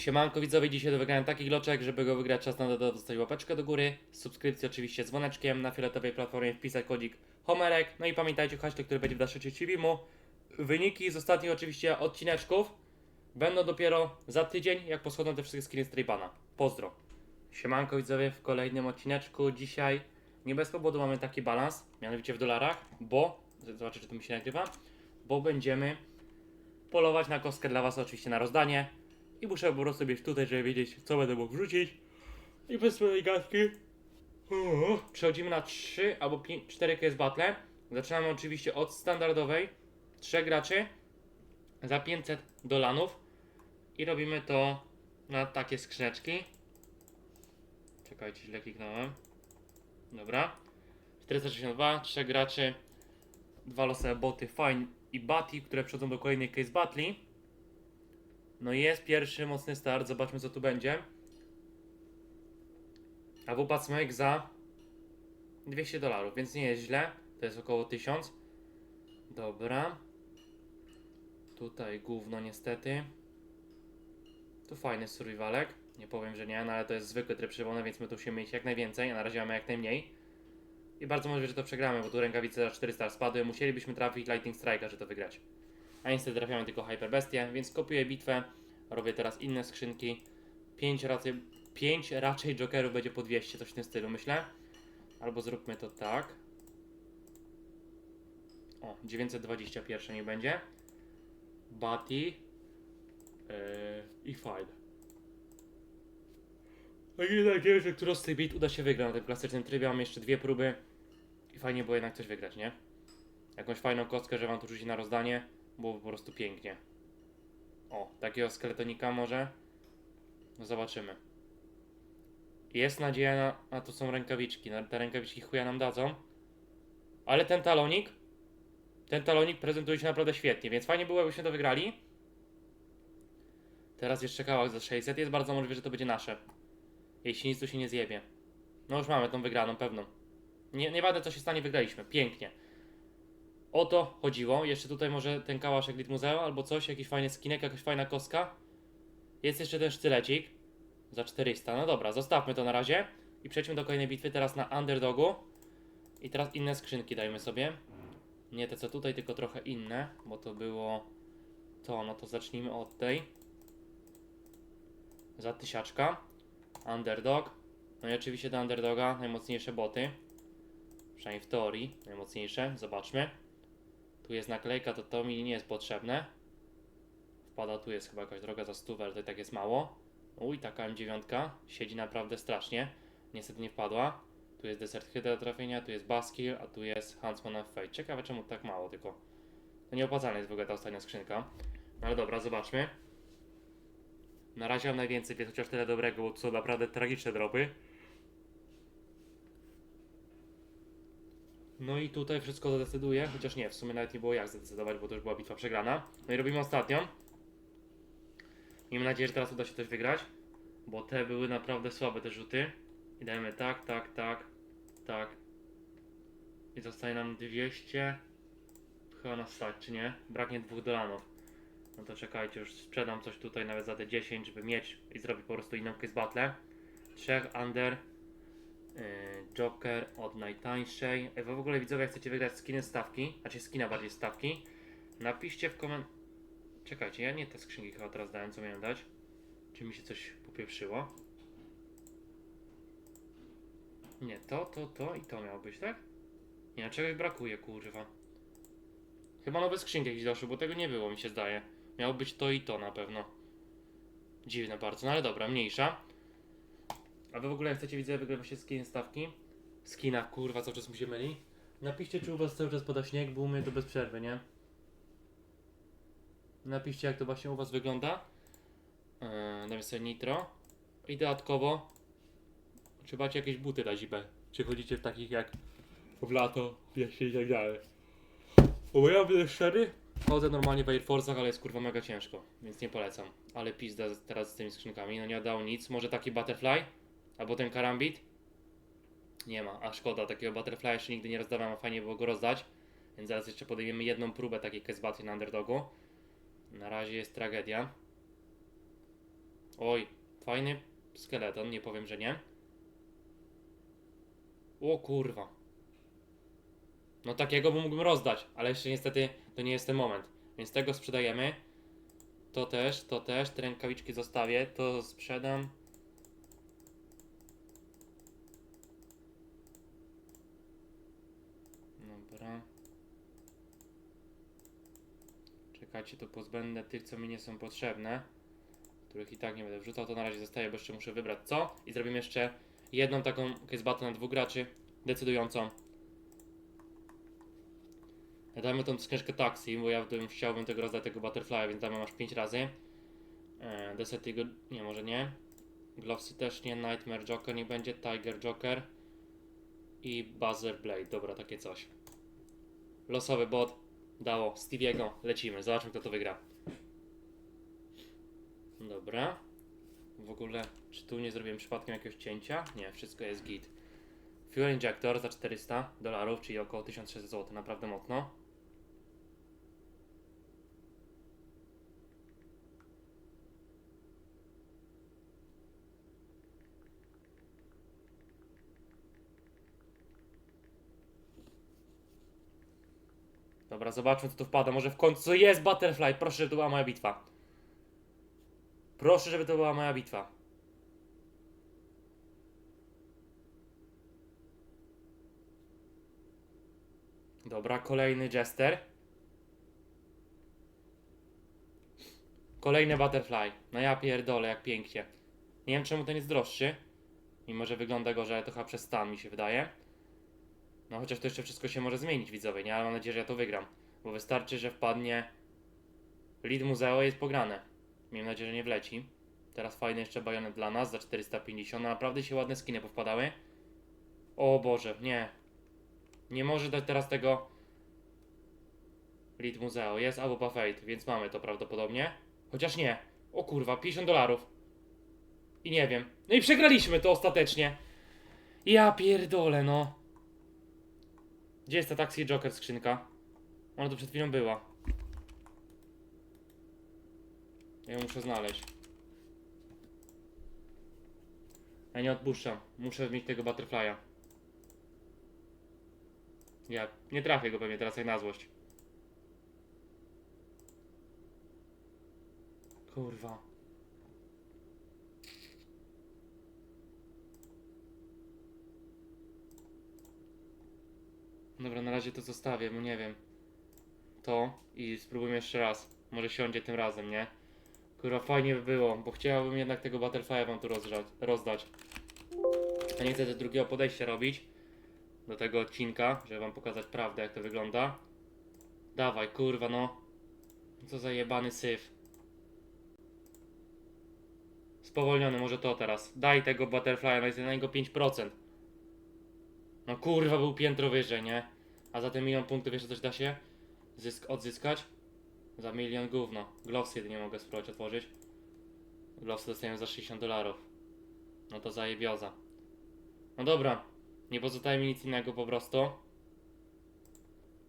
Siemanko widzowie, dzisiaj do wygrania taki gloczek, żeby go wygrać czas na to dostać łapeczkę do góry, subskrypcję oczywiście dzwoneczkiem, na fioletowej platformie wpisać kodzik Homerek, no i pamiętajcie hashtag, który będzie w dalszej części filmu. Wyniki z ostatnich oczywiście odcineczków będą dopiero za tydzień, jak poschodzą te wszystkie skiny z Tribana. Pozdro. Siemanko widzowie, w kolejnym odcineczku dzisiaj nie bez powodu mamy taki balans, mianowicie w dolarach, bo, zobaczę czy to mi się nagrywa, bo będziemy polować na kostkę dla was oczywiście na rozdanie i muszę po prostu być tutaj, żeby wiedzieć co będę mógł wrzucić. I bez swojej gadki. Przechodzimy na 3 albo 5, 4 case battle. Zaczynamy oczywiście od standardowej. 3 graczy. Za 500 dolanów. I robimy to na takie skrzyneczki. Czekajcie, źle kliknąłem. Dobra. 462, 3 graczy. Dwa losowe boty Fine i Batty, które przechodzą do kolejnej case battle no jest pierwszy mocny start, zobaczmy co tu będzie. A wupa Smek za 200 dolarów, więc nie jest źle. To jest około 1000. Dobra. Tutaj gówno niestety. Tu fajny survivalek. Nie powiem, że nie, no ale to jest zwykły tryb przewony, więc my tu musimy mieć jak najwięcej, a na razie mamy jak najmniej. I bardzo możliwe, że to przegramy, bo tu rękawice za 400 spadły. Musielibyśmy trafić Lightning Strike'a, żeby to wygrać. A niestety trafiamy tylko Hyper Bestie, więc kopiuję bitwę. Robię teraz inne skrzynki. 5 raczej, 5 raczej jokerów będzie po 200, coś w tym stylu myślę. Albo zróbmy to tak. O, 921 nie będzie. Batty yy, i File. Mam nadzieję, że któraś z tych bit uda się wygrać na tym klasycznym trybie. Mam jeszcze dwie próby i fajnie było jednak coś wygrać, nie? Jakąś fajną kostkę, że wam tu rzuci na rozdanie. Było po prostu pięknie. O, takiego skeletonika może? No zobaczymy. Jest nadzieja na, to są rękawiczki. Te rękawiczki chuja nam dadzą. Ale ten talonik, ten talonik prezentuje się naprawdę świetnie, więc fajnie było, jakbyśmy to wygrali. Teraz jeszcze kawałek za 600. Jest bardzo możliwe, że to będzie nasze. Jeśli nic tu się nie zjebie. No już mamy tą wygraną, pewną. Nie, nie ważne co się stanie, wygraliśmy. Pięknie. O to chodziło. Jeszcze tutaj może ten kałaszek Lit Muzeo albo coś, jakiś fajny skinek, jakaś fajna kostka. Jest jeszcze ten sztylecik za 400. No dobra, zostawmy to na razie i przejdźmy do kolejnej bitwy teraz na underdogu. I teraz inne skrzynki dajmy sobie. Nie te co tutaj, tylko trochę inne, bo to było to. No to zacznijmy od tej. Za tysiaczka. Underdog. No i oczywiście do underdoga najmocniejsze boty. Przynajmniej w teorii najmocniejsze. Zobaczmy. Tu jest naklejka, to to mi nie jest potrzebne. Wpada, tu jest chyba jakaś droga za stówę, ale to i tak jest mało. Uj, taka M9 siedzi naprawdę strasznie. Niestety nie wpadła. Tu jest Desert Hydra trafienia, tu jest Baskill, a tu jest Huntsman of Fate. Ciekawe czemu tak mało tylko. To nieopłacalna jest w ogóle ta ostatnia skrzynka. No ale dobra, zobaczmy. Na razie mam najwięcej, więc chociaż tyle dobrego, bo to są naprawdę tragiczne dropy. No i tutaj wszystko zadecyduje, chociaż nie, w sumie nawet nie było jak zdecydować, bo to już była bitwa przegrana. No i robimy ostatnią. Miejmy nadzieję, że teraz uda się coś wygrać, bo te były naprawdę słabe te rzuty. I dajemy tak, tak, tak, tak. I zostaje nam 200. Chyba nas stać, czy nie? Braknie dwóch dolanów. No to czekajcie, już sprzedam coś tutaj nawet za te 10, żeby mieć i zrobić po prostu inną case battle. Trzech under. Yy, Joker od najtańszej. Ej, wy w ogóle widzowie, jak chcecie wygrać skiny stawki, znaczy skina bardziej stawki, napiszcie w koment... Czekajcie, ja nie te skrzynki chyba teraz dałem, co miałem dać. Czy mi się coś popieprzyło? Nie, to, to, to i to miało być, tak? Nie, czegoś brakuje, kurwa. Chyba nowe skrzynki jakieś doszły, bo tego nie było, mi się zdaje. Miało być to i to na pewno. Dziwne bardzo, no ale dobra, mniejsza. A wy w ogóle chcecie widzę właśnie skin stawki? Skina, kurwa, cały czas mi się myli. Napiszcie, czy u was cały czas pada śnieg, bo u mnie to bez przerwy, nie? Napiszcie, jak to właśnie u was wygląda. Yy, damy sobie nitro. I dodatkowo, czy macie jakieś buty na zimę? Czy chodzicie w takich jak w lato, wiecznie i tak dalej? Bo ja będę szczery, chodzę normalnie w Air Force'ach, ale jest kurwa mega ciężko, więc nie polecam. Ale pizda teraz z tymi skrzynkami, no nie dało nic. Może taki Butterfly? Albo ten Karambit? Nie ma, a szkoda, takiego Butterfly jeszcze nigdy nie rozdawałem, a fajnie było go rozdać. Więc zaraz jeszcze podejmiemy jedną próbę takiej battle na underdogu. Na razie jest tragedia. Oj, fajny skeleton, nie powiem, że nie. O kurwa. No takiego bym mógłbym rozdać, ale jeszcze niestety to nie jest ten moment. Więc tego sprzedajemy. To też, to też, te rękawiczki zostawię, to sprzedam. Dobra. Czekajcie, to pozbędę tych, co mi nie są potrzebne. Których i tak nie będę wrzucał, to na razie zostaje, bo jeszcze muszę wybrać co. I zrobimy jeszcze jedną taką case battle na dwóch graczy, decydującą. Dajmy tą skrzynkę taksi, bo ja bym chciałbym tego rozdać tego butterfly'a, więc damy aż 5 razy. Eee, Desetigo, nie, może nie. Glovesy też nie, Nightmare Joker nie będzie, Tiger Joker i Buzzer Blade, dobra, takie coś. Losowy bot dało Stevie'ego, lecimy, zobaczmy kto to wygra. Dobra. W ogóle, czy tu nie zrobiłem przypadkiem jakiegoś cięcia? Nie, wszystko jest git. Fuel Injector za 400 dolarów, czyli około 1600 zł, naprawdę mocno. Dobra, zobaczmy co tu wpada. Może w końcu jest Butterfly. Proszę, żeby to była moja bitwa. Proszę, żeby to była moja bitwa. Dobra, kolejny Jester. Kolejny Butterfly. No ja pierdolę, jak pięknie. Nie wiem czemu ten jest droższy. Mimo, że wygląda gorzej, ale to chyba przez stan mi się wydaje. No chociaż to jeszcze wszystko się może zmienić, widzowie, nie? Ale mam nadzieję, że ja to wygram. Bo wystarczy, że wpadnie lead muzeo jest pograne. Miejmy nadzieję, że nie wleci. Teraz fajny jeszcze bajonet dla nas za 450. No, naprawdę się ładne skiny powpadały. O Boże, nie. Nie może dać teraz tego lead muzeo. Jest albo Fate, więc mamy to prawdopodobnie. Chociaż nie. O kurwa, 50 dolarów. I nie wiem. No i przegraliśmy to ostatecznie. Ja pierdolę, no. Gdzie jest ta Taxi Joker skrzynka? Ona tu przed chwilą była. Ja ją muszę znaleźć. Ja nie odpuszczam. Muszę mieć tego Butterfly'a. Ja nie trafię go pewnie teraz jak na złość. Kurwa. Dobra, na razie to zostawię, bo nie wiem. To i spróbujmy jeszcze raz. Może siądzie tym razem, nie? Kurwa, fajnie by było, bo chciałbym jednak tego Butterfly'a wam tu rozdać. rozdać. A nie chcę też drugiego podejścia robić do tego odcinka, żeby wam pokazać prawdę, jak to wygląda. Dawaj, kurwa, no. Co za jebany syf. Spowolniony, może to teraz. Daj tego Butterfly'a, no jest na niego 5%. No kurwa, był piętro wyżej, nie? A za ten milion punktów jeszcze coś da się zysk odzyskać? Za milion gówno. Gloves jedynie mogę spróbować otworzyć. Gloves dostaję za 60 dolarów. No to zajebioza. No dobra. Nie pozostaje mi nic innego po prostu.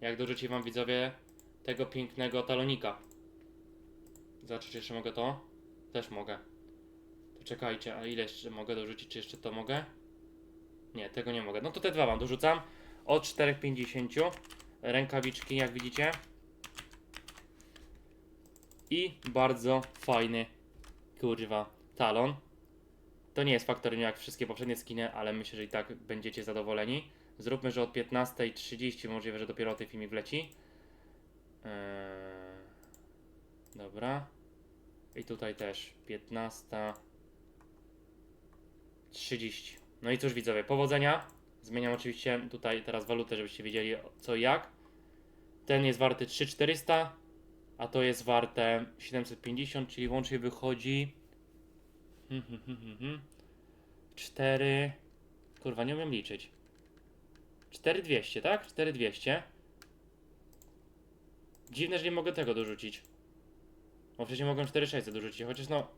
Jak dorzuci wam widzowie tego pięknego talonika. Zobaczcie, czy jeszcze mogę to? Też mogę. To czekajcie, a ile jeszcze mogę dorzucić? Czy jeszcze to mogę? Nie, tego nie mogę. No to te dwa wam dorzucam. Od 4,50. Rękawiczki, jak widzicie. I bardzo fajny, kurwa, talon. To nie jest faktory jak wszystkie poprzednie skiny, ale myślę, że i tak będziecie zadowoleni. Zróbmy, że od 15.30 możliwe, że dopiero o tej filmie wleci. Eee, dobra. I tutaj też 15.30. No i cóż widzowie, powodzenia. Zmieniam oczywiście tutaj teraz walutę, żebyście wiedzieli co i jak. Ten jest warty 3400, a to jest warte 750, czyli łącznie wychodzi 4 Kurwa, nie umiem liczyć. 4200, tak? 4200. Dziwne, że nie mogę tego dorzucić. Bo przecież mogłem 4600 dorzucić, chociaż no...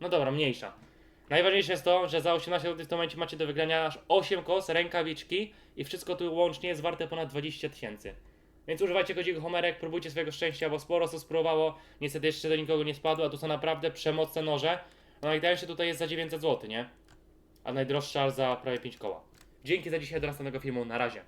No dobra, mniejsza. Najważniejsze jest to, że za 18 zł w tym momencie macie do wygrania aż 8 kos, rękawiczki i wszystko tu łącznie jest warte ponad 20 tysięcy. Więc używajcie kodziku Homerek, próbujcie swojego szczęścia, bo sporo osób spróbowało. Niestety jeszcze do nikogo nie spadło, a tu są naprawdę przemocne noże. No najtańsze tutaj jest za 900 zł, nie? A najdroższa za prawie 5 koła. Dzięki za dzisiaj, do następnego filmu, na razie.